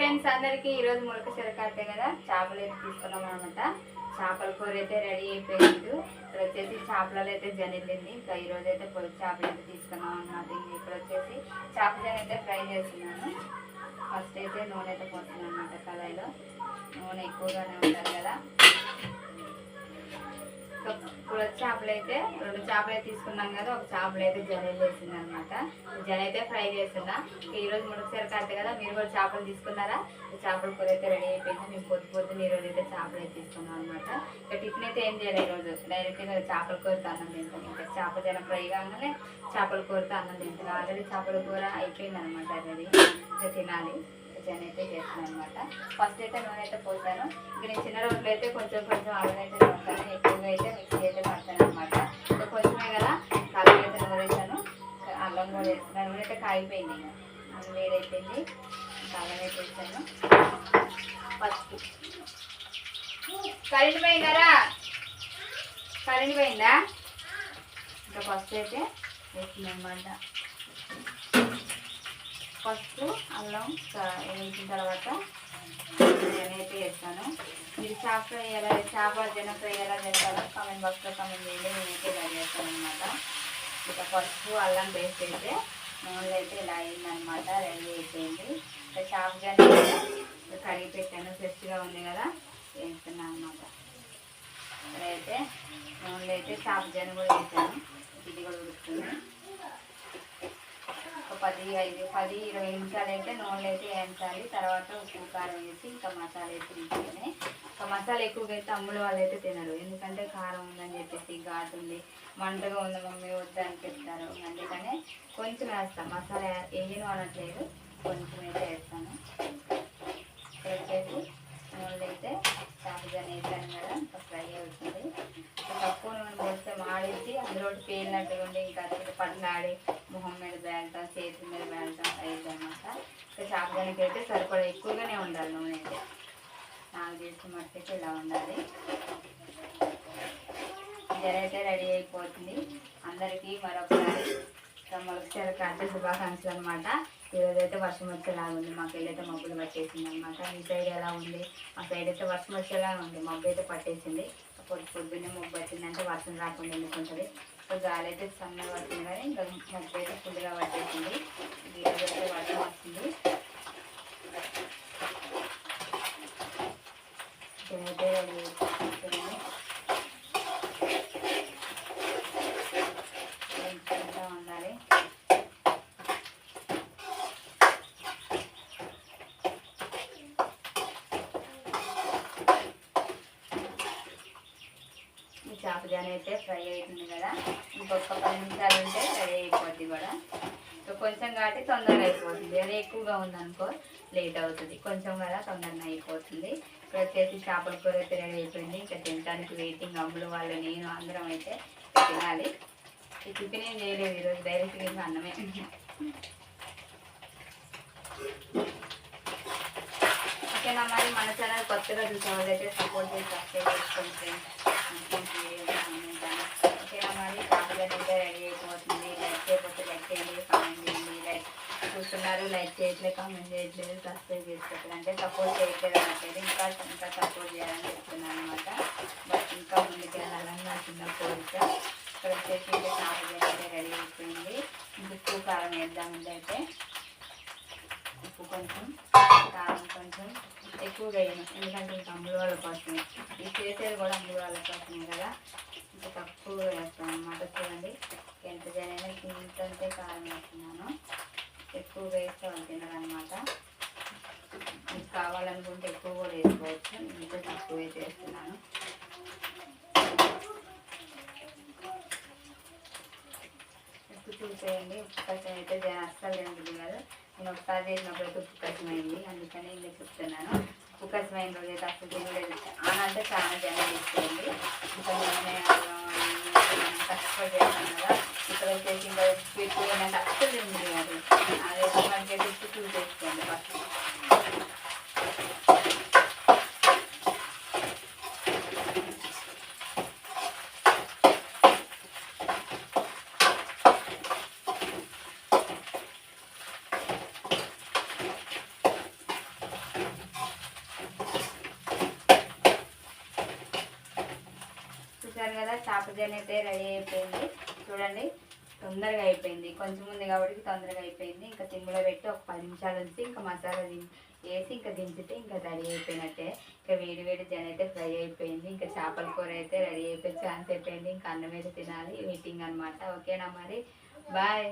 Friends అందరికీ ఈరోజు ములక చిరకాతే కదా? చేపలు అయితే తీసుకున్నాం అనమాట చేపల కూర అయితే రెడీ అయిపోయింది. ఇక్కడ వచ్చేసి చేపలలో అయితే జనిల్లింది ఇంకా ఈరోజు అయితే పొడి చేపలు అయితే తీసుకున్నాం అన్నమాట. ఇక్కడ వచ్చేసి చేప జన అయితే ఫ్రై చేస్తున్నాను. ఫస్ట్ అయితే నూనె అయితే పోతున్నాను అనమాట కళాయిలో. నూనె ఎక్కువగానే ఉంటుంది కదా. ఇప్పుడు చేపలు అయితే రెండు చేపలు అయితే తీసుకున్నాం కదా ఒక చేపలు అయితే జనలు వేసింది అనమాట జన అయితే ఫ్రై చేస్తున్నా. ఈరోజు ముడకసారి కాదు కదా మీరు కూడా చేపలు తీసుకున్నారా? చేపల కూర అయితే రెడీ అయిపోయింది. మేము పొద్దు పొద్దున్న ఈరోజు అయితే చేపలు అయితే తీసుకున్నాం అనమాట ఇక టిఫిన్ అయితే ఏం చేయాలి ఈరోజు డైరెక్ట్గా చేపల కూరతో అన్నం తింటాం. ఇంకా చేప జన ఫ్రై కాగానే చేపల కూరతో అన్నం తింటాం. ఆల్రెడీ చేపల కూర అయిపోయింది అనమాట రెడీ ఇంకా తినాలి. కిచెన్ అయితే చేస్తాను అనమాట ఫస్ట్ అయితే నూనె అయితే పోసాను. ఇక నేను చిన్న రోడ్లు అయితే కొంచెం కొంచెం ఆవులు అయితే పోతాను ఎక్కువగా అయితే మిక్సీ అయితే పడతాను అనమాట కొంచెమే కదా కలర్ అయితే నూరేసాను. అల్లం కూడా వేస్తున్నాను నూనె అయితే కాగిపోయింది ఇంకా. అల్లం వేడైపోయింది. ఇంకా అల్లం అయితే వేసాను. ఫస్ట్ కరెంట్ పోయిందరా కరెంట్ పోయిందా? ఇంకా ఫస్ట్ అయితే వేసింది అనమాట ఫస్ట్ అల్లం వేయించిన తర్వాత నేనైతే వేస్తాను. మీరు చేప ఫ్రై ఎలా చేప జన ఫ్రై ఎలా చేస్తారో కామెంట్ బాక్స్లో కామెంట్ చేయండి. నేనైతే ఇలా చేస్తాను అనమాట ఇక పసుపు అల్లం పేస్ట్ అయితే నూనెలో అయితే ఇలా అయిందనమాట రెడీ అయిపోయింది. ఇక చేప జన కడిగి పెట్టాను. ఫ్రెష్గా ఉంది కదా వేస్తున్నాను అనమాట ఇక్కడైతే నూనెలో అయితే చేప జన కూడా వేసాను. ఇది కూడా ఉడుకుతుంది. పది ఐదు పది ఇరవై నిమిషాలు అయితే నూనె అయితే వేయించాలి. తర్వాత ఉప్పు కారం వేసి ఇంకా మసాలా వేసి తీసుకొని ఇంకా మసాలా ఎక్కువగా అయితే అమ్ముల వాళ్ళు అయితే తినరు. ఎందుకంటే కారం ఉందని చెప్పేసి ఘాటు ఉంది. మంటగా ఉంది మమ్మీ వద్దు అని చెప్తారు. అందుకనే కొంచెం వేస్తాం. మసాలా వేయను అనట్లేదు. కొంచెం అయితే వేస్తాను. ఇక్కడ వచ్చేసి అయితే చేపజన వేసాను కదా ఇంకా ఫ్రై అవుతుంది. తక్కువ నూనె పోస్తే మాడేసి అందులో పేలినట్టుగా ఉండి ఇంకా అసలు పట్లాడి మొహం మీద బేలటం చేతి మీద బేలటం అయ్యింది అనమాట ఇంకా అయితే సరిపడా ఎక్కువగానే ఉండాలి నూనె అయితే. నాకు చేసిన మట్టి ఇలా ఉండాలి. జర అయితే రెడీ అయిపోతుంది. అందరికీ మరొకసారి మొలకసారి కాచే శుభాకాంక్షలు అనమాట ఈరోజు అయితే వర్షం వచ్చేలాగా ఉంది. మాకు అయితే మబ్బులు పట్టేసింది అనమాట మీ సైడ్ ఎలా ఉంది? మా సైడ్ అయితే వర్షం వచ్చేలాగా ఉంది. మబ్బు అయితే పట్టేసింది. పొద్దు పొద్దున్నే మబ్బు వచ్చిందంటే వర్షం రాకుండా ఎందుకుంటుంది? సో గాలి అయితే సన్నగా పడుతుంది కానీ ఇంకా మబ్బు అయితే ఫుల్గా పట్టేసింది. ఈరోజు అయితే వర్షం వస్తుంది ఇదైతే రెడీ అయిపోతుంది వేయించుకుంటూ ఉండాలి ఈ చేప అయితే ఫ్రై అవుతుంది కదా. ఇంకొక పది నిమిషాలు ఉంటే రెడీ అయిపోద్ది కూడా. సో కొంచెం కాబట్టి తొందరగా అయిపోతుంది. అదే ఎక్కువగా ఉందనుకో లేట్ అవుతుంది. కొంచెం కదా తొందరగా అయిపోతుంది. ఇప్పుడు వచ్చేసి చేపల కూర అయితే రెడీ అయిపోయింది. ఇంకా తినడానికి వెయిటింగ్ అమ్ములు వాళ్ళు నేను అందరం అయితే తినాలి. ఈ చికెన్ ఏం చేయలేదు ఈరోజు. డైరెక్ట్గా ఇంకా అన్నమే. ఓకేనా మరి? మన ఛానల్ కొత్తగా చూసే వాళ్ళైతే సపోర్ట్ చేసి సబ్స్క్రైబ్ చేసుకోండి ఫ్రెండ్స్ లైక్ కామెంట్ చేయట్లేదు సబ్స్క్రైబ్ చేసుకోవట్లేదు అంటే సపోర్ట్ చేయట్లేదు అనట్లేదు ఇంకా ఇంకా సపోర్ట్ చేయాలని చెప్తున్నాను అనమాట బట్ ఇంకా ముందుకు వెళ్ళాలని నా చిన్న కోరిక. ఇక్కడ వచ్చేసి ఇంకా కాఫీ అయితే రెడీ అయిపోయింది. ఉప్పు కారం వేద్దాం ముందైతే ఉప్పు కొంచెం కారం కొంచెం. ఎక్కువగా వేయను. ఎందుకంటే ఇంకా అమ్ముల వాళ్ళ కోసమే. ఇది చేసేది కూడా అమ్ముల వాళ్ళ కోసమే కదా ఇంకా తక్కువ వేస్తాను అన్నమాట చూడండి ఎంత జనైనా ఇంతంతే కారం వేస్తున్నాను ఎక్కువగా వేస్తే వాళ్ళు తినరనమాట మీకు కావాలనుకుంటే ఎక్కువ కూడా వేసుకోవచ్చు. ఇంకా తక్కువే చేస్తున్నాను ఉప్పు చూసేయండి. ఉప్పు కష్టం అయితే అస్సలు తినదు కదా. నేను ఒకసారి చేసినప్పుడు ఉప్పు కష్టమైంది అందుకని ఇంకా చెప్తున్నాను. ఉప్పు కష్టమైన రోజు అయితే అసలు తినలేదు. ఆన అంటే చాలా జనం తీసుకోండి. ఇంకా కష్టపడి చేస్తాను కదా. ఇక్కడ వచ్చేసి ఇంకా ఎక్కువ అస్సలు తింది కాదు. అదే మనకి ఉప్పు చూసేసుకోండి ఫస్ట్. కదా జన్ అయితే రెడీ అయిపోయింది. చూడండి తొందరగా అయిపోయింది. కొంచెం ఉంది కాబట్టి తొందరగా అయిపోయింది. ఇంకా సిమ్లో పెట్టి ఒక పది నిమిషాలు ఉంచి ఇంకా మసాలా దిం వేసి ఇంకా దించితే ఇంకా రెడీ అయిపోయినట్టే. ఇంకా వేడి వేడి జన అయితే ఫ్రై అయిపోయింది. ఇంకా చేపల కూర అయితే రెడీ అయిపోయి ఛాన్స్ అయిపోయింది ఇంకా అన్నం అయితే తినాలి. వెయిటింగ్ అనమాట ఓకేనా మరి? బాయ్